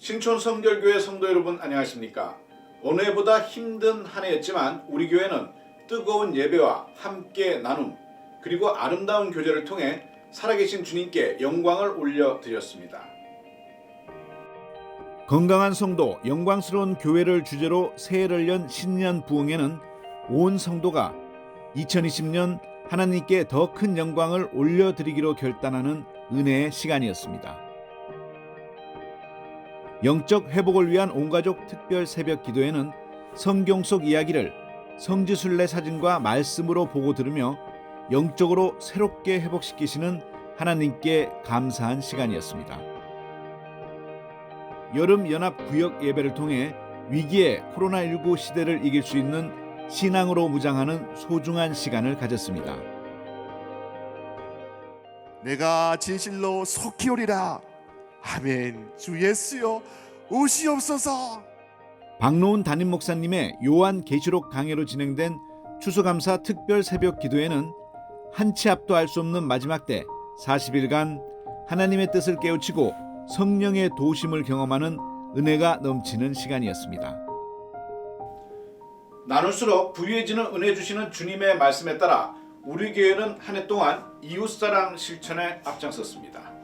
신촌 성결교회 성도 여러분 안녕하십니까? 어느 해보다 힘든 한 해였지만 우리 교회는 뜨거운 예배와 함께 나눔 그리고 아름다운 교제를 통해 살아계신 주님께 영광을 올려드렸습니다. 건강한 성도, 영광스러운 교회를 주제로 새해를 연 신년 부흥회는 온 성도가 2020년 하나님께 더 큰 영광을 올려드리기로 결단하는 은혜의 시간이었습니다. 영적 회복을 위한 온가족 특별 새벽 기도회는 성경 속 이야기를 성지순례 사진과 말씀으로 보고 들으며 영적으로 새롭게 회복시키시는 하나님께 감사한 시간이었습니다. 여름 연합 구역 예배를 통해 위기의 코로나19 시대를 이길 수 있는 신앙으로 무장하는 소중한 시간을 가졌습니다. 내가 진실로 속히 오리라. 아멘. 주 예수여 오시옵소서. 박노은 담임 목사님의 요한 계시록 강해로 진행된 추수감사 특별 새벽 기도회는 한치 앞도 알 수 없는 마지막 때 40일간 하나님의 뜻을 깨우치고 성령의 도심을 경험하는 은혜가 넘치는 시간이었습니다. 나눌수록 부유해지는 은혜 주시는 주님의 말씀에 따라 우리 교회는 한 해 동안 이웃사랑 실천에 앞장섰습니다.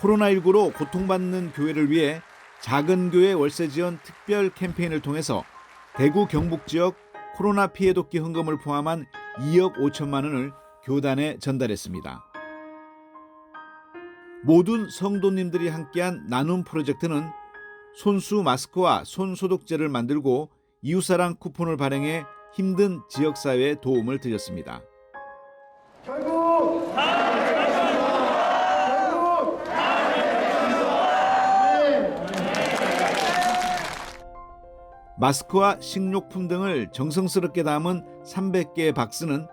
코로나19로 고통받는 교회를 위해 작은 교회 월세 지원 특별 캠페인을 통해서 대구 경북 지역 코로나 피해 돕기 헌금을 포함한 2억 5천만 원을 교단에 전달했습니다. 모든 성도님들이 함께한 나눔 프로젝트는 손수 마스크와 손 소독제를 만들고 이웃사랑 쿠폰을 발행해 힘든 지역사회에 도움을 드렸습니다. 마스크와 식료품 등을 정성스럽게 담은 300개의 박스는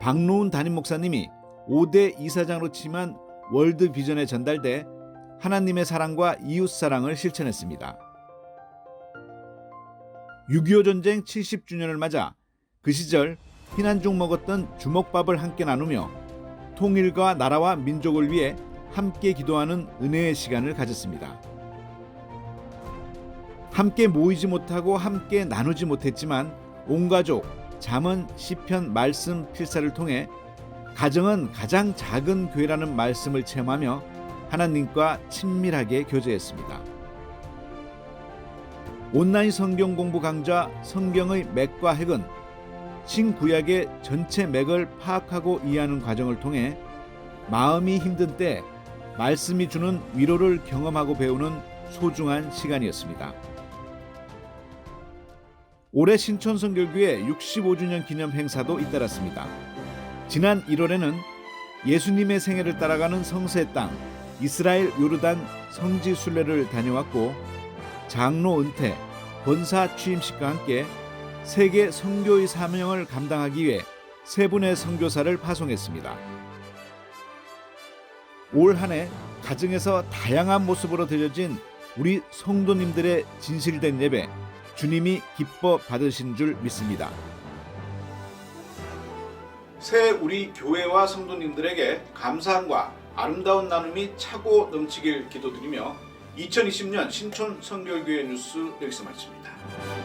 박노은 담임 목사님이 5대 이사장으로 취임한 월드 비전에 전달돼 하나님의 사랑과 이웃 사랑을 실천했습니다. 6.25 전쟁 70주년을 맞아 그 시절 피난 중 먹었던 주먹밥을 함께 나누며 통일과 나라와 민족을 위해 함께 기도하는 은혜의 시간을 가졌습니다. 함께 모이지 못하고 함께 나누지 못했지만 온 가족 잠언 시편 말씀 필사를 통해 가정은 가장 작은 교회라는 말씀을 체험하며 하나님과 친밀하게 교제했습니다. 온라인 성경 공부 강좌 성경의 맥과 핵은 신구약의 전체 맥을 파악하고 이해하는 과정을 통해 마음이 힘든 때 말씀이 주는 위로를 경험하고 배우는 소중한 시간이었습니다. 올해 신촌성결교회 65주년 기념 행사도 잇따랐습니다. 지난 1월에는 예수님의 생애를 따라가는 성세의 땅 이스라엘 요르단 성지 순례를 다녀왔고 장로 은퇴, 권사 취임식과 함께 세계 선교의 사명을 감당하기 위해 세 분의 선교사를 파송했습니다. 올 한 해 가정에서 다양한 모습으로 드려진 우리 성도님들의 진실된 예배 주님이 기뻐 받으신 줄 믿습니다. 새 우리 교회와 성도님들에게 감사함과 아름다운 나눔이 차고 넘치길 기도드리며 2020년 신촌 성결교회 뉴스 여기서 마칩니다.